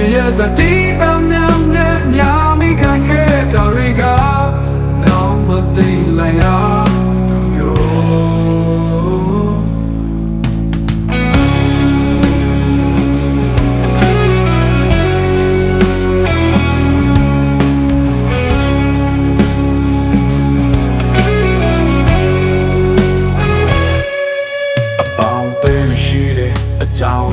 တွေရဲ့ဇတိအမြမ်းနဲ့ညာမိခံခဲ့တာတွေက now မသိလိုက်ရ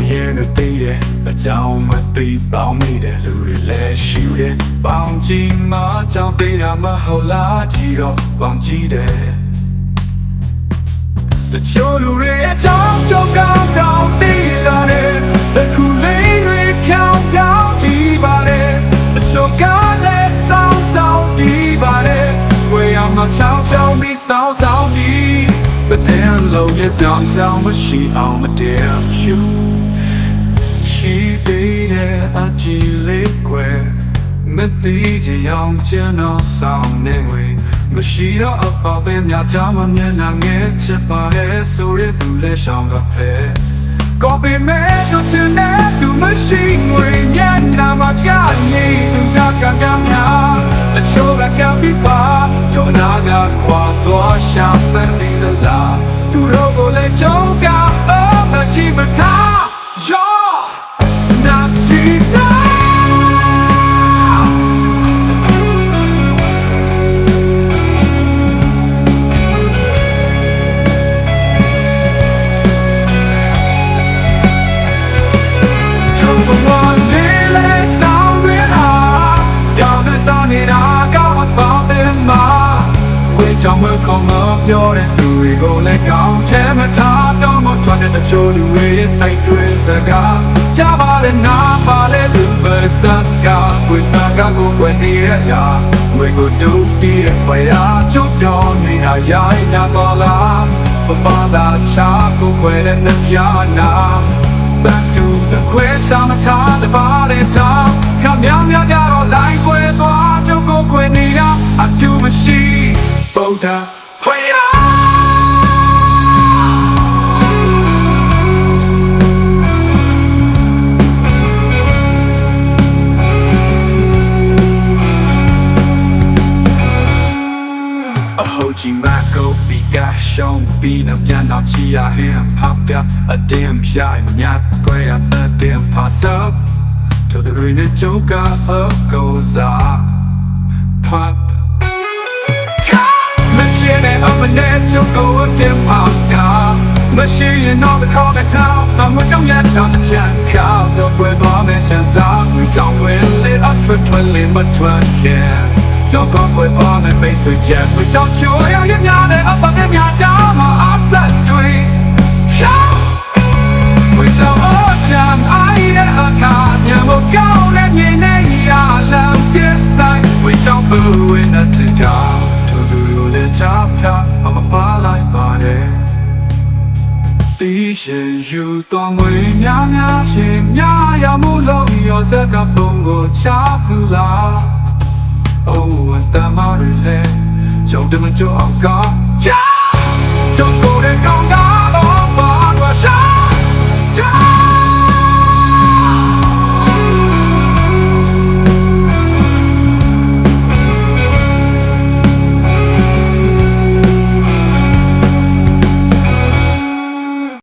နဲ့တည်တယ်အကြောင်းမသိပေါင်းမိတယ်လူတွေလည်းရှိတယ်ပေါင်းကြည့်မှကြောင့်သေးတာမဟုတ်လားကြည့်တော့ပေါင်းကြည့်တယ်တချို့လူတွေအကြောင်းကြောင့်ကောင်းကောင်းသိလာတယ်တခုလေးတွေခေါင်းပြောင်းကြည့်ပါတယ်တချို့ကလည်းစောင်းစောင်းကြည့်ပါတယ်ဝေးအောင်မချောင်းချောင်းပြီးစောင်းစောင်းပြီးဘယ်တဲ့လုံးရဲ့စောင်းစောင်းမရှိအောင်မတည့်ဖြူ ရှိသေးတဲ့အကြည့်လေးကွယ်မသိချင်အောင်ကျွန်တော်ဆောင်နေဝင်မရှိတော့အပေါ်ပဲမြကြမမျက်နှာငယ်ချစ်ပါရဲ့ဆိုရသူလည်းရှောင်းကဖဲကော်ပီမဲတို့ချင်တဲ့သူမရှိငွေညံ့နာမကနေသူကကကများအချို့ကကပြီးပါချို့နာကခွာသွားရှာပန်းစီလာ ဝေချောင်းမကောင်းမပြောတဲ့သူတွေကိုလည်းကောင်းထဲမထားတော့မထွက်တဲ့တချို့လူတွေရဲ့စိတ်တွေစကားကြပါလေနာပါလေလူပဲစကားဝေစားကကိုွယ်နေရရာဝေကိုတူတီးရဲ့ဖယားချုပ်တော်နေတာရိုင်းနာပါလားပပသာချာကိုွယ်တဲ့နှပြနာ Back to the question မထားတဲ့ပါတဲ့တာခမြောင်မြောင်ကြတော့လိုက်ွယ်သွားချုပ်ကိုခွေနေရအတူမရှိ ဗုဒ္ဓဖွေရအဟုတ်ကြီးမကိုပြီးကရှုံးပြီးနမြန်တော့ချီရဟင်ဖောက်ပြအတင်းပြိုင်ညတ်ကွဲအတင်းပါစပ် to the green joker of goes up pop Machine and I'm a net to go with them pop car Machine on the corner town I'm with your yet on the chat cow No way bomb and chance out We don't win it up for twiddling but twin yeah Don't go with bomb and base with jet We don't show you you got it up on them ya down my ass at တီးရှင်ယူတော်ငွေများများရှင်များရမှုလုံးရောစက်ကပုံကိုချပူလာအိုးအတမရလေကြောင့်